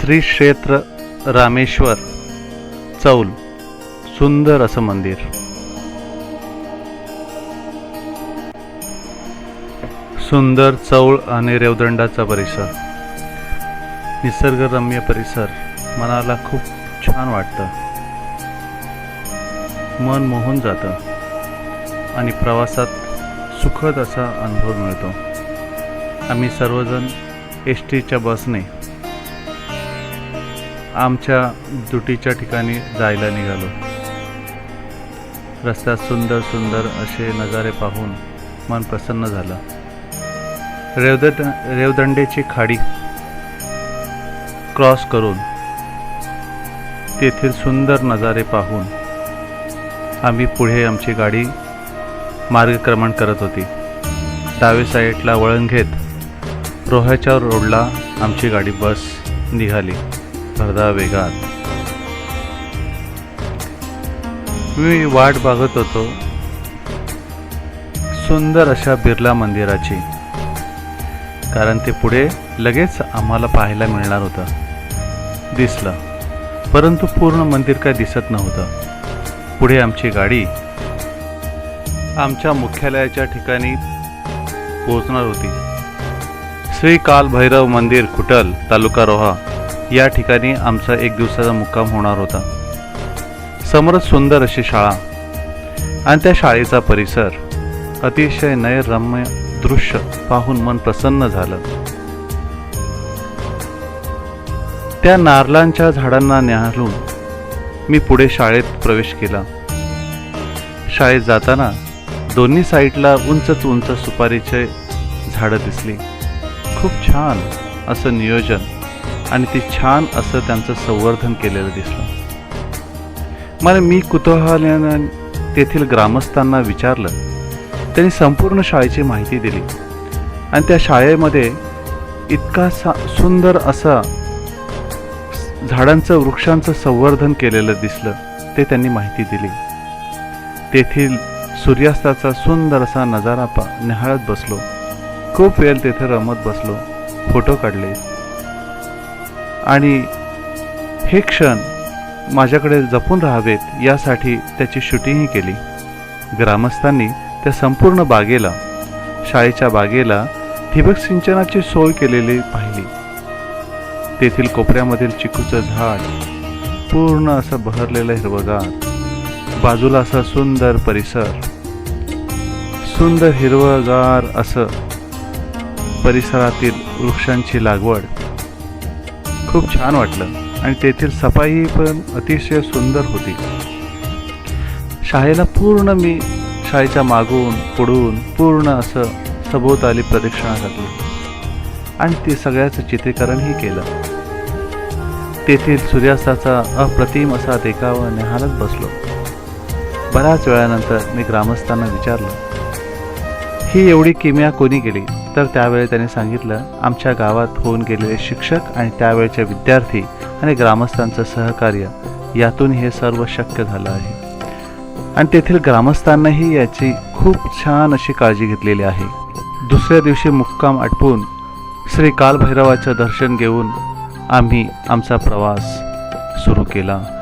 श्री क्षेत्र रामेश्वर चौल सुंदर असं मंदिर. सुंदर चौळ आणि रेवदंडाचा परिसर. निसर्गरम्य परिसर मनाला खूप छान वाटतं. मन मोहून जातं आणि प्रवासात सुखद असा अनुभव मिळतो. आम्ही सर्वजण एस टीच्या बसने आमच्या दुटीच्या ठिकाणी जायला निघालो. रस्त्यात सुंदर सुंदर असे नजारे पाहून मन प्रसन्न झालं. रेवदंड रेवदंडेची खाडी क्रॉस करून तेथील सुंदर नजारे पाहून आम्ही पुढे आमची गाडी मार्गक्रमण करत होती. डावे साईडला वळण घेत रोह्याच्या रोडला आमची गाडी बस निघाली. अर्धा वेगात. मी वाट बघत होतो. सुंदर अशा बिर्ला मंदिराची. कारण ते पुढे लगेच आम्हाला पाहायला मिळणार होतं. दिसलं. परंतु पूर्ण मंदिर काय दिसत नव्हतं. पुढे आमची गाडी आमच्या मुख्यालयाच्या ठिकाणी पोहोचणार होती. श्री काल भैरव मंदिर खुटल तालुका रोहा या ठिकाणी आमचा एक दिवसाचा मुक्काम होणार होता. समोरच सुंदर अशी शाळा आणि त्या शाळेचा परिसर अतिशय नयरम्य दृश्य पाहून मन प्रसन्न झालं. त्या नारलांच्या झाडांना न्याहाळून मी पुढे शाळेत प्रवेश केला. शाळेत जाताना दोन्ही साईडला उंचच उंच सुपारीचे झाडं दिसली. खूप छान असं नियोजन आणि ते छान असं त्यांचं संवर्धन केलेलं दिसलं. मला मी कुतूहलानं तेथील ग्रामस्थांना विचारलं. त्यांनी संपूर्ण शाळेची माहिती दिली. आणि त्या शाळेमध्ये इतका सा सुंदर असा झाडांचं वृक्षांचं संवर्धन केलेलं दिसलं ते त्यांनी माहिती दिली. तेथील सूर्यास्ताचा सुंदर असा नजारा पा निहाळत बसलो. खूप वेळ तेथे रमत बसलो. फोटो काढले. आणि हे क्षण माझ्याकडे जपून राहावेत यासाठी त्याची शूटिंगही केली. ग्रामस्थांनी त्या संपूर्ण बागेला शाळेच्या बागेला ठिबक सिंचनाची सोय केलेली पाहिली. तेथील कोपऱ्यामधील चिकूचं झाड पूर्ण असं बहरलेलं हिरवगार बाजूला असा सुंदर परिसर सुंदर हिरवगार असं परिसरातील वृक्षांची लागवड खूप छान वाटलं. आणि तेथील सफाई पण अतिशय सुंदर होती. शाळेला पूर्ण मी शाळेच्या मागून पुढून पूर्ण असं सभोवताली प्रदक्षिणा घातली. आणि ते सगळ्याचं चित्रीकरणही केलं. तेथील सूर्यास्ताचा अप्रतिम असा देखावा निहालत बसलो. बऱ्याच वेळानंतर मी ग्रामस्थांना विचारलं ही एवढी किमया कोणी केली? तर त्यावेळी त्यांनी सांगितलं आमच्या गावात होऊन गेलेले शिक्षक आणि त्यावेळचे विद्यार्थी आणि ग्रामस्थांचं सहकार्य यातून हे सर्व शक्य झालं आहे. आणि तेथील ग्रामस्थांनाही याची खूप छान अशी काळजी घेतलेली आहे. दुसऱ्या दिवशी मुक्काम आटपून श्री कालभैरवाचं दर्शन घेऊन आम्ही आमचा प्रवास सुरू केला.